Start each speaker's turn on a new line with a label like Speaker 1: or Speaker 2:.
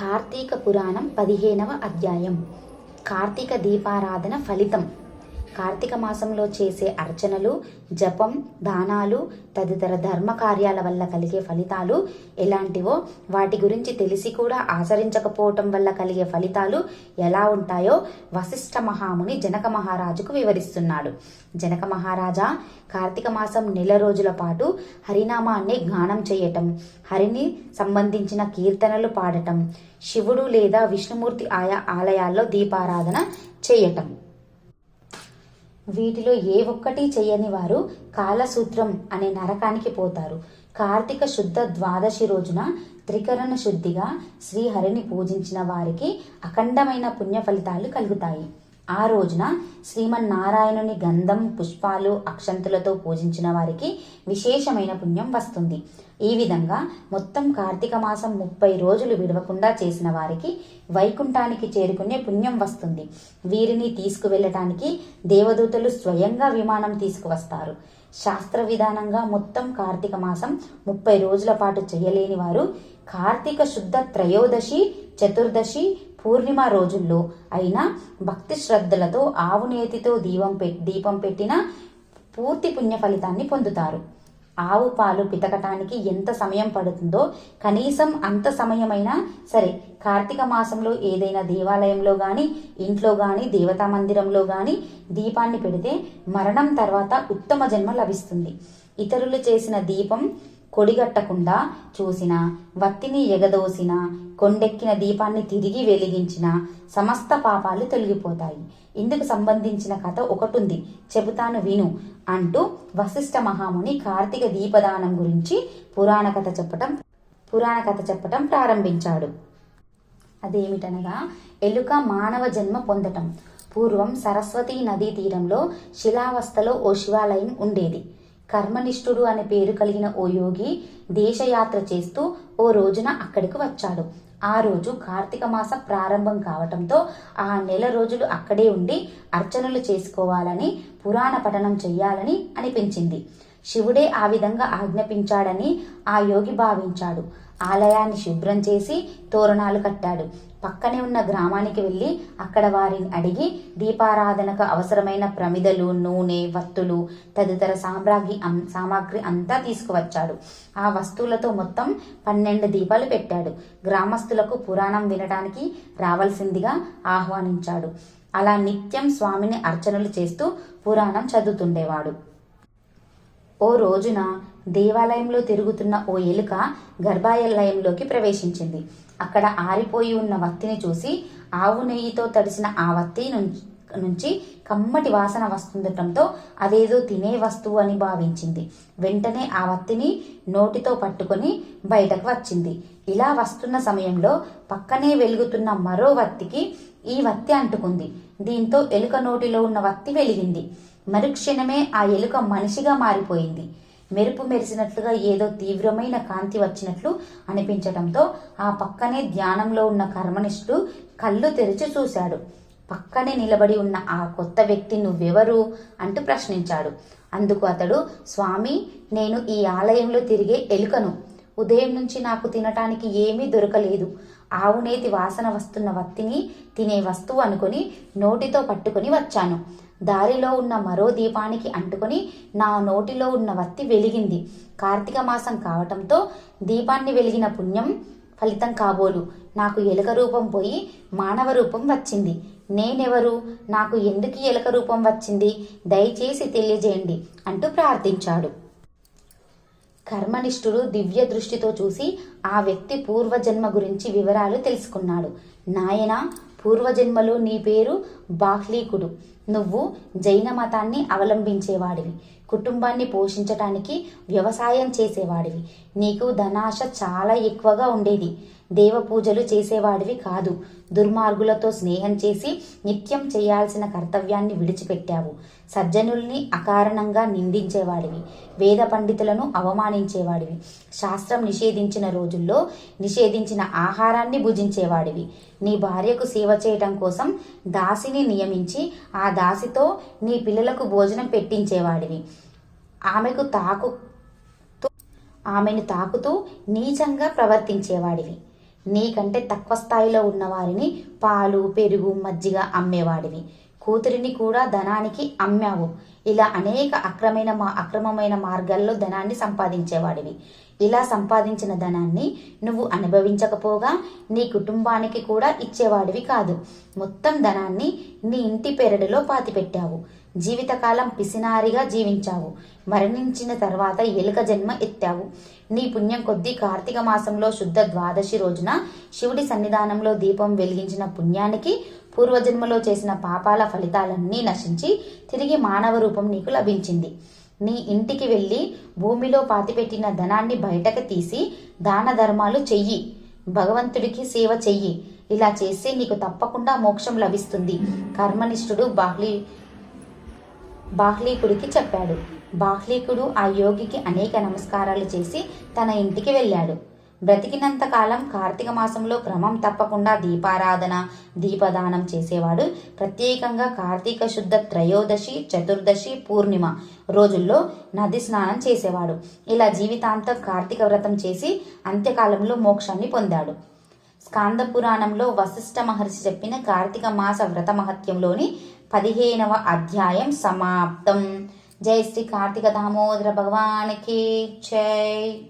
Speaker 1: కార్తీక పురాణం పదిహేనవ అధ్యాయం. కార్తీక దీపారాధన ఫలితం. కార్తీక మాసంలో చేసే అర్చనలు జపం దానాలు తదితర ధర్మ కార్యాల వల్ల కలిగే ఫలితాలు ఎలాంటివో వాటి గురించి తెలిసి కూడా ఆచరించకపోవటం వల్ల కలిగే ఫలితాలు ఎలా ఉంటాయో వశిష్ఠ మహాముని జనక మహారాజుకు వివరిస్తున్నాడు. జనక మహారాజా కార్తీక మాసం నెల రోజుల పాటు హరినామాన్ని గానం చేయటం హరిని సంబంధించిన కీర్తనలు పాడటం శివుడు లేదా విష్ణుమూర్తి ఆయా ఆలయాల్లో దీపారాధన చేయటం. వీటిలో ఏ ఒక్కటి చేయని వారు కాలసూత్రం అనే నరకానికి పోతారు. కార్తీక శుద్ధ ద్వాదశి రోజున త్రికరణ శుద్ధిగా శ్రీహరిని పూజించిన వారికి అఖండమైన పుణ్య ఫలితాలు కలుగుతాయి. ఆ రోజున శ్రీమన్నారాయణుని గంధం పుష్పాలు అక్షంతులతో పూజించిన వారికి విశేషమైన పుణ్యం వస్తుంది. ఈ విధంగా మొత్తం కార్తీక మాసం ముప్పై రోజులు విడవకుండా చేసిన వారికి వైకుంఠానికి చేరుకునే పుణ్యం వస్తుంది. వీరిని తీసుకువెళ్ళటానికి దేవదూతలు స్వయంగా విమానం తీసుకువస్తారు. శాస్త్ర విధానంగా మొత్తం కార్తీక మాసం ముప్పై రోజుల పాటు చేయలేని వారు కార్తీక శుద్ధ త్రయోదశి చతుర్దశి పూర్ణిమ రోజుల్లో అయినా భక్తి శ్రద్ధలతో ఆవునేతితో దీపం పె- దీపం పెట్టిన పూర్తి పుణ్య ఫలితాన్ని పొందుతారు. ఆవు పాలు పితకటానికి ఎంత సమయం పడుతుందో కనీసం అంత సమయమైనా సరే కార్తీక మాసంలో ఏదైనా దేవాలయంలో కానీ ఇంట్లో కానీ దేవతా మందిరంలో కానీ దీపాన్ని పెడితే మరణం తర్వాత ఉత్తమ జన్మ లభిస్తుంది. ఇతరులు చేసిన దీపం కొడిగట్టకుండా చూసిన వత్తిని ఎగదోసిన కొండెక్కిన దీపాన్ని తిరిగి వెలిగించిన సమస్త పాపాలు తొలగిపోతాయి. ఇందుకు సంబంధించిన కథ ఒకటుంది. చెబుతాను విను అంటూ వశిష్ఠ మహాముని కార్తీక దీపదానం గురించి పురాణ కథ చెప్పటం పురాణ కథ చెప్పటం ప్రారంభించాడు. అదేమిటనగా ఎలుక మానవ జన్మ పొందటం. పూర్వం సరస్వతీ నదీ తీరంలో శిలావస్థలో ఓ శివాలయం ఉండేది. కర్మనిష్ఠుడు అనే పేరు కలిగిన ఓ యోగి దేశయాత్ర చేస్తూ ఓ రోజున అక్కడికి వచ్చాడు. ఆ రోజు కార్తీక మాస ప్రారంభం కావటంతో ఆ నెల రోజులు అక్కడే ఉండి అర్చనలు చేసుకోవాలని పురాణ పఠనం చెయ్యాలని అనిపించింది. శివుడే ఆ విధంగా ఆజ్ఞాపించాడని ఆ యోగి భావించాడు. ఆలయాన్ని శుభ్రం చేసి తోరణాలు కట్టాడు. పక్కనే ఉన్న గ్రామానికి వెళ్ళి అక్కడ వారిని అడిగి దీపారాధనకు అవసరమైన ప్రమిదలు నూనె వత్తులు తదితర సామ్రాగి సామాగ్రి అంతా తీసుకువచ్చాడు. ఆ వస్తువులతో మొత్తం పన్నెండు దీపాలు పెట్టాడు. గ్రామస్తులకు పురాణం వినడానికి రావాల్సిందిగా ఆహ్వానించాడు. అలా నిత్యం స్వామిని అర్చనలు చేస్తూ పురాణం చదువుతుండేవాడు. ఓ రోజున దేవాలయంలో తిరుగుతున్న ఓ ఎలుక గర్భాలయంలోకి ప్రవేశించింది. అక్కడ ఆరిపోయి ఉన్న వత్తిని చూసి ఆవు నెయ్యితో తడిసిన ఆ వత్తి నుంచి నుంచి కమ్మటి వాసన వస్తుండటంతో అదేదో తినే వస్తువు అని భావించింది. వెంటనే ఆ వత్తిని నోటితో పట్టుకొని బయటకు వచ్చింది. ఇలా వస్తున్న సమయంలో పక్కనే వెలుగుతున్న మరో వత్తికి ఈ వత్తి అంటుకుంది. దీంతో ఎలుక నోటిలో ఉన్న వత్తి వెలిగింది. మరుక్షణమే ఆ ఎలుక మనిషిగా మారిపోయింది. మెరుపు మెరిసినట్లుగా ఏదో తీవ్రమైన కాంతి వచ్చినట్లు అనిపించటంతో ఆ పక్కనే ధ్యానంలో ఉన్న కర్మనిష్ఠుడు కళ్ళు తెరిచి చూశాడు. పక్కనే నిలబడి ఉన్న ఆ కొత్త వ్యక్తి నువ్వెవరు? అంటూ ప్రశ్నించాడు. అందుకు అతడు స్వామి నేను ఈ ఆలయంలో తిరిగే ఎలుకను. ఉదయం నుంచి నాకు తినటానికి ఏమీ దొరకలేదు. ఆవునేతి వాసన వస్తున్న వత్తిని తినే వస్తువు అనుకుని నోటితో పట్టుకొని వచ్చాను. దారిలో ఉన్న మరో దీపానికి అంటుకొని నా నోటిలో ఉన్న వత్తి వెలిగింది. కార్తీక మాసం కావటంతో దీపాన్ని వెలిగిన పుణ్యం ఫలితం కాబోలు. నాకు ఎలుక రూపం పోయి మానవ రూపం వచ్చింది. నేనెవరు? నాకు ఎందుకు ఎలుక రూపం వచ్చింది? దయచేసి తెలియజేయండి అంటూ ప్రార్థించాడు. కర్మనిష్ఠుడు దివ్య దృష్టితో చూసి ఆ వ్యక్తి పూర్వజన్మ గురించి వివరాలు తెలుసుకున్నాడు. నాయన పూర్వజన్మలో నీ పేరు బాహ్లీకుడు. నువ్వు జైన మతాన్ని అవలంబించేవాడివి. కుటుంబాన్ని పోషించటానికి వ్యవసాయం చేసేవాడివి. నీకు ధనాశ చాలా ఎక్కువగా ఉండేది. దేవ పూజలు చేసేవాడివి కాదు. దుర్మార్గులతో స్నేహం చేసి నిత్యం చేయాల్సిన కర్తవ్యాన్ని విడిచిపెట్టావు. సజ్జనుల్ని అకారణంగా నిందించేవాడివి. వేద పండితులను అవమానించేవాడివి. శాస్త్రం నిషేధించిన రోజుల్లో నిషేధించిన ఆహారాన్ని భుజించేవాడివి. నీ భార్యకు సేవ చేయటం కోసం దాసిని నియమించి ఆ దాసితో నీ పిల్లలకు భోజనం పెట్టించేవాడివి. ఆమెకు తాకు ఆమెను తాకుతూ నీచంగా ప్రవర్తించేవాడివి. నీకంటే తక్కువ స్థాయిలో ఉన్న వారిని పాలు పెరుగు మజ్జిగ అమ్మేవాడివి కూతురిని కూడా ధనానికి అమ్మావు. ఇలా అనేక అక్రమైన మా అక్రమమైన మార్గాల్లో ధనాన్ని సంపాదించేవాడివి. ఇలా సంపాదించిన ధనాన్ని నువ్వు అనుభవించకపోగా నీ కుటుంబానికి కూడా ఇచ్చేవాడివి కాదు. మొత్తం ధనాన్ని నీ ఇంటి పెరడులో పాతిపెట్టావు. జీవితకాలం పిసినారిగా జీవించావు. మరణించిన తర్వాత ఎలుక జన్మ ఎత్తావు. నీ పుణ్యం కొద్దీ కార్తీక మాసంలో శుద్ధ ద్వాదశి రోజున శివుడి సన్నిధానంలో దీపం వెలిగించిన పుణ్యానికి పూర్వజన్మలో చేసిన పాపాల ఫలితాలన్నీ నశించి తిరిగి మానవ రూపం నీకు లభించింది. నీ ఇంటికి వెళ్ళి భూమిలో పాతిపెట్టిన ధనాన్ని బయటకు తీసి దాన ధర్మాలు చెయ్యి. భగవంతుడికి సేవ చెయ్యి. ఇలా చేస్తే నీకు తప్పకుండా మోక్షం లభిస్తుంది. కర్మనిష్ఠుడు బాహ్లీ బాహ్లీకుడికి చెప్పాడు. బాహ్లీకుడు ఆ యోగికి అనేక నమస్కారాలు చేసి తన ఇంటికి వెళ్ళాడు. బ్రతికినంత కాలం కార్తీక మాసంలో క్రమం తప్పకుండా దీపారాధన దీపదానం చేసేవాడు. ప్రత్యేకంగా కార్తీక శుద్ధ త్రయోదశి చతుర్దశి పూర్ణిమ రోజుల్లో నది స్నానం చేసేవాడు. ఇలా జీవితాంతం కార్తీక వ్రతం చేసి అంత్యకాలంలో మోక్షాన్ని పొందాడు. స్కాంద పురాణంలో వశిష్ఠ మహర్షి చెప్పిన కార్తీక మాస వ్రత మహత్యంలోని పదిహేనవ అధ్యాయం సమాప్తం. జై శ్రీ కార్తీక దామోదర భగవానికి జై.